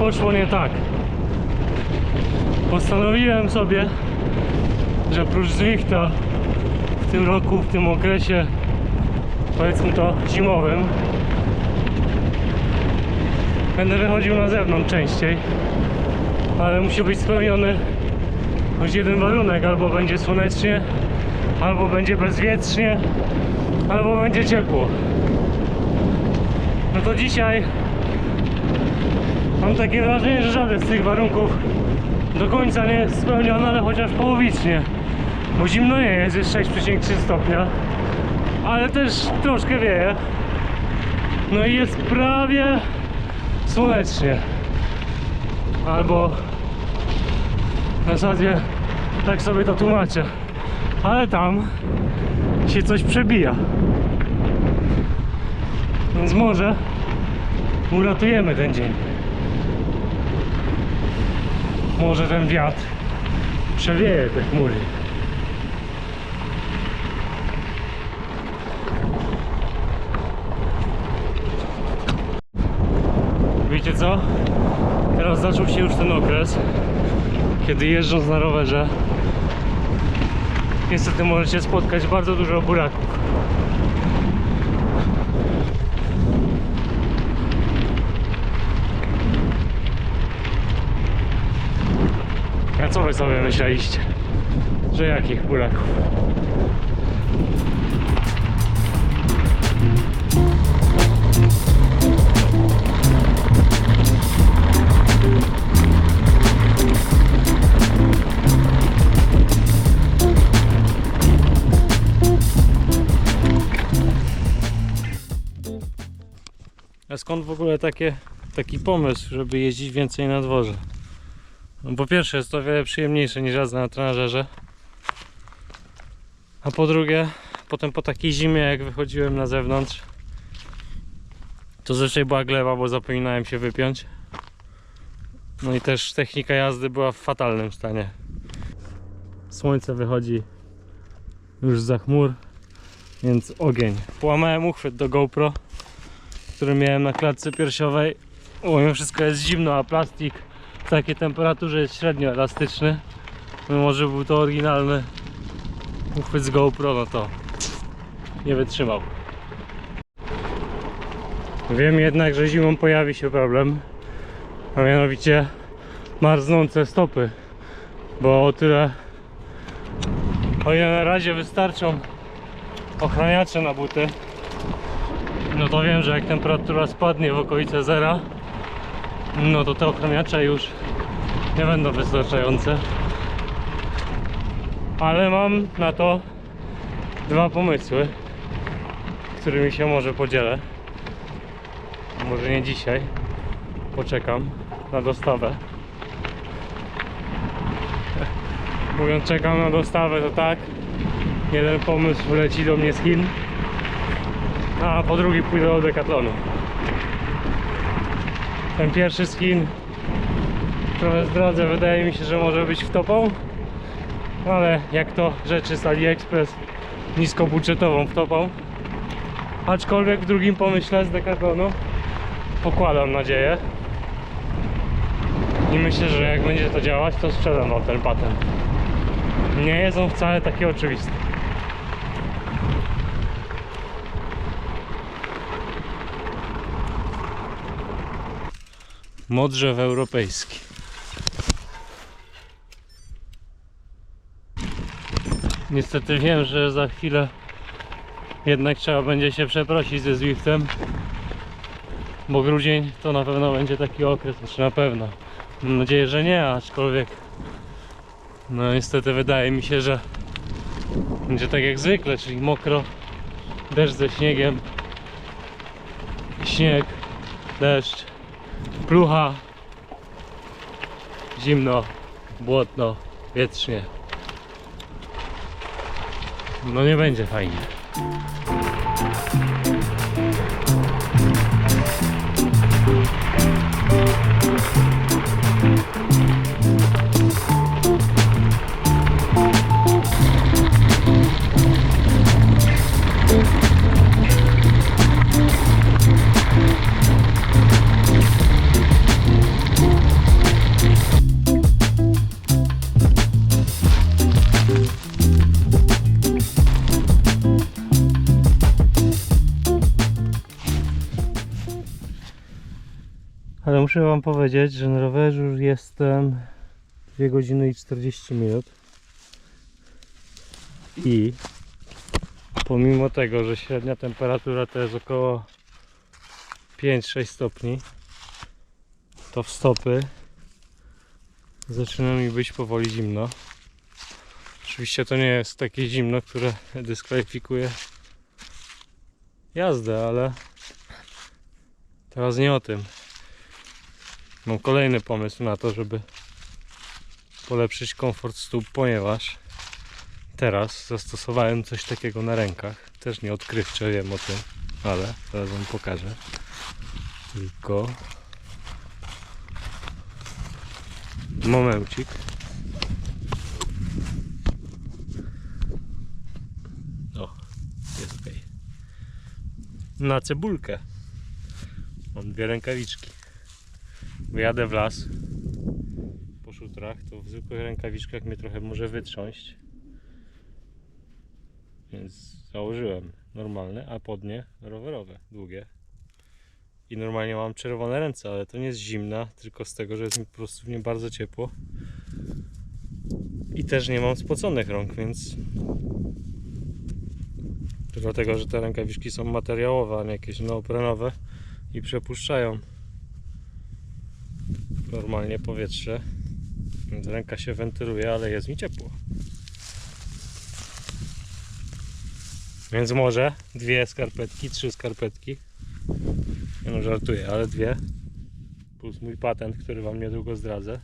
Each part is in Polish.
Poszło nie tak. Postanowiłem sobie, że prócz Zwifta w tym roku, w tym okresie, powiedzmy to zimowym, będę wychodził na zewnątrz częściej, ale musi być spełniony choć jeden warunek, albo będzie słonecznie, albo będzie bezwietrznie, albo będzie ciepło. No to dzisiaj Mam takie wrażenie, że żaden z tych warunków do końca nie jest spełniony, ale chociaż połowicznie. Bo zimno nie jest, jest 6,3 stopnia, ale też troszkę wieje. No i jest prawie słonecznie. Albo w zasadzie tak sobie to tłumaczę. Ale tam się coś przebija. Więc może uratujemy ten dzień. Może ten wiatr przewieje te chmury. Wiecie co? Teraz zaczął się już ten okres, kiedy jeżdżąc na rowerze niestety możecie spotkać bardzo dużo buraków. Wy sobie myśleliście? Że jakich buraków? A skąd w ogóle takie, taki pomysł, żeby jeździć więcej na dworze? No po pierwsze jest to o wiele przyjemniejsze niż jazda na trenażerze. A po drugie, potem po takiej zimie jak wychodziłem na zewnątrz, to zazwyczaj była gleba, bo zapominałem się wypiąć. No i też technika jazdy była w fatalnym stanie. Słońce wychodzi już za chmur, więc ogień. Połamałem uchwyt do GoPro, który miałem na klatce piersiowej. O, mimo wszystko jest zimno, a plastik takiej temperaturze jest średnio elastyczny. Mimo, że był to oryginalny uchwyt z GoPro, no to nie wytrzymał. Wiem jednak, że zimą pojawi się problem, a mianowicie marznące stopy, bo o tyle o ile na razie wystarczą ochraniacze na buty, no to wiem, że jak temperatura spadnie w okolice zera, no to te ochraniacze już nie będą wystarczające. Ale mam na to dwa pomysły, którymi się może podzielę. Może nie dzisiaj. Poczekam na dostawę. Mówiąc czekam na dostawę to tak. Jeden pomysł leci do mnie z Chin, a po drugi pójdę do Decathlonu. Ten pierwszy skin. Trochę zdradzę, wydaje mi się, że może być wtopą. Ale jak to rzeczy z AliExpress niskobudżetową wtopą. Aczkolwiek w drugim pomyśle z Decathlonu pokładam nadzieję. I myślę, że jak będzie to działać to sprzedam wam ten patent. Nie jest on wcale taki oczywisty Modrzew europejski. Niestety wiem, że za chwilę jednak trzeba będzie się przeprosić ze Zwiftem, bo grudzień to na pewno będzie taki okres, znaczy na pewno. Mam nadzieję, że nie, aczkolwiek no niestety wydaje mi się, że będzie tak jak zwykle, czyli mokro, deszcz ze śniegiem, śnieg, deszcz, Plucha. Zimno, błotno, wietrznie. No nie będzie fajnie. Muszę wam powiedzieć, że na rowerze już jestem 2 godziny i 40 minut. I pomimo tego, że średnia temperatura to jest około 5-6 stopni, to w stopy zaczyna mi być powoli zimno. Oczywiście to nie jest takie zimno, które dyskwalifikuje jazdę, ale teraz nie o tym. Mam kolejny pomysł na to, żeby polepszyć komfort stóp, ponieważ teraz zastosowałem coś takiego na rękach. Też nie odkrywcze wiem o tym, ale zaraz wam pokażę. Tylko momencik. O, jest okej. Na cebulkę. Mam dwie rękawiczki wyjadę w las po szutrach, to w zwykłych rękawiczkach mnie trochę może wytrząść. Więc założyłem normalne, a podnie rowerowe, długie. I normalnie mam czerwone ręce, ale to nie jest zimna, tylko z tego, że jest mi po prostu w nie bardzo ciepło. I też nie mam spoconych rąk, więc dlatego, że te rękawiczki są materiałowe, a nie jakieś neoprenowe i przepuszczają normalnie powietrze. Ręka się wentyluje, ale jest mi ciepło. Więc może dwie skarpetki, trzy skarpetki. Nie no, żartuję, ale dwie. Plus mój patent, który wam niedługo zdradzę.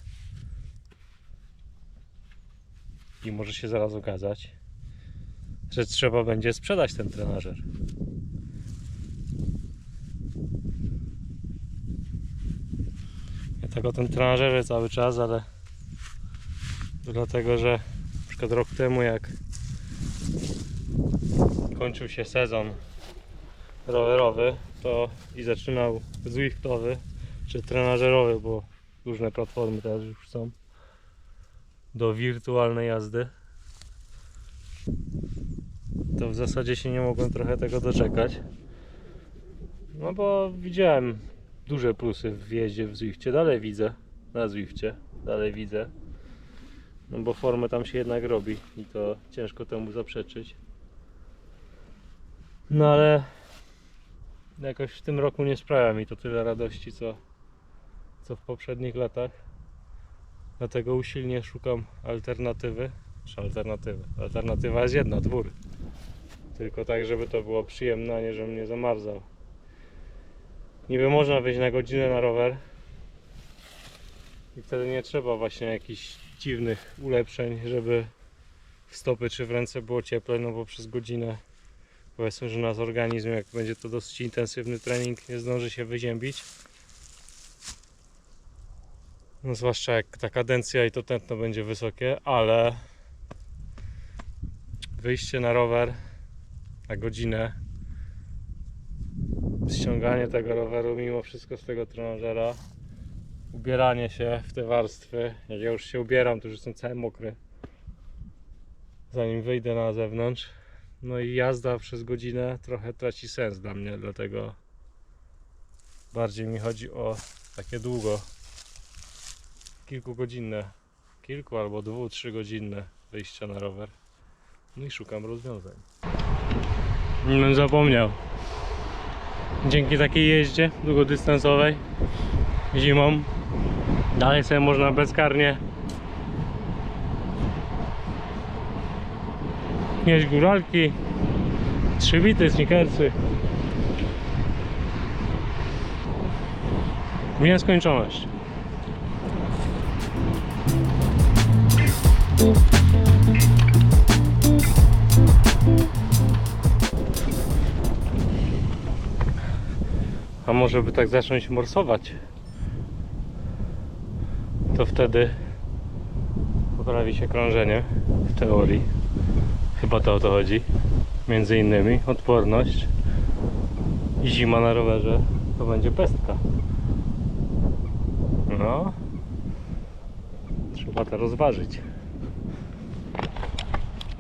I może się zaraz okazać, że trzeba będzie sprzedać ten trenażer. Tak o tym trenażerze cały czas, ale dlatego, że na przykład rok temu jak kończył się sezon rowerowy to i zaczynał Zwiftowy czy trenażerowy, bo różne platformy teraz już są do wirtualnej jazdy to w zasadzie się nie mogłem trochę tego doczekać. No bo widziałem duże plusy w jeździe w Zwifcie. Dalej widzę na Zwifcie. Dalej widzę. No bo formę tam się jednak robi i to ciężko temu zaprzeczyć. No ale jakoś w tym roku nie sprawia mi to tyle radości co, co w poprzednich latach. Dlatego usilnie szukam alternatywy. Czy alternatywy? Alternatywa jest jedna, dwór. Tylko tak, żeby to było przyjemne, a nie żebym nie zamarzał. Niby można wyjść na godzinę na rower i wtedy nie trzeba właśnie jakichś dziwnych ulepszeń, żeby w stopy czy w ręce było cieplej, no bo przez godzinę powiedzmy, że nasz organizm, jak będzie to dosyć intensywny trening, nie zdąży się wyziębić. No zwłaszcza jak ta kadencja i to tętno będzie wysokie, ale wyjście na rower na godzinę ściąganie tego roweru mimo wszystko z tego trenażera ubieranie się w te warstwy. Jak ja już się ubieram to już jestem cały mokry zanim wyjdę na zewnątrz. No i jazda przez godzinę trochę traci sens dla mnie dlatego bardziej mi chodzi o takie długo kilkugodzinne kilku albo dwu, trzy godzinne wyjścia na rower. No i szukam rozwiązań. No zapomniał dzięki takiej jeździe długodystansowej zimą dalej sobie można bezkarnie jeść góralki trzybity, snickersy w nieskończoność. A może by tak zacząć morsować? To wtedy poprawi się krążenie w teorii. Chyba to o to chodzi. Między innymi odporność i zima na rowerze to będzie pestka. No. Trzeba to rozważyć.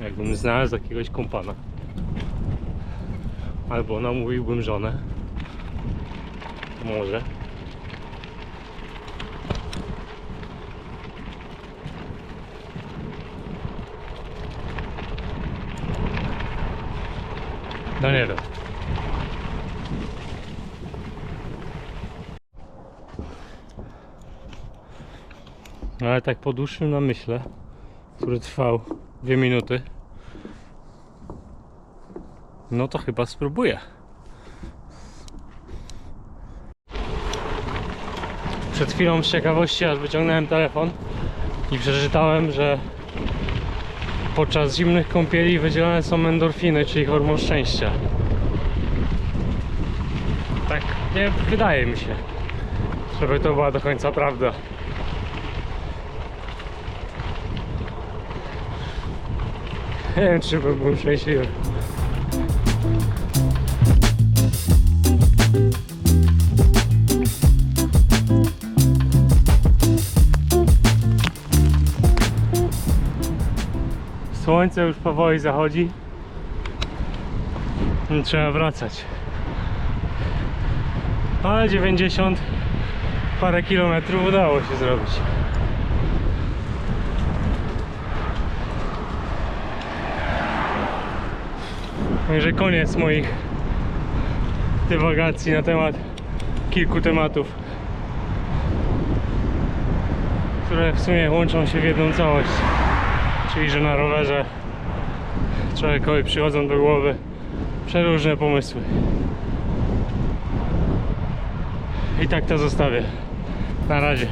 Jakbym znalazł jakiegoś kompana. Albo namówiłbym żonę. Może. No nie wiem. No ale tak po dłuższym namyśle, który trwał dwie minuty, no to chyba spróbuję. Przed chwilą z ciekawości aż wyciągnąłem telefon i przeczytałem, że podczas zimnych kąpieli wydzielane są endorfiny, czyli hormon szczęścia. Tak nie wydaje mi się, żeby to była do końca prawda. Nie wiem, czy bym był szczęśliwy. Słońce już powoli zachodzi. Trzeba wracać. Ale 90 parę kilometrów udało się zrobić. Także koniec moich dywagacji na temat kilku tematów, które w sumie łączą się w jedną całość. Czyli, że na rowerze człowiekowi przychodzą do głowy przeróżne pomysły. I tak to zostawię. Na razie.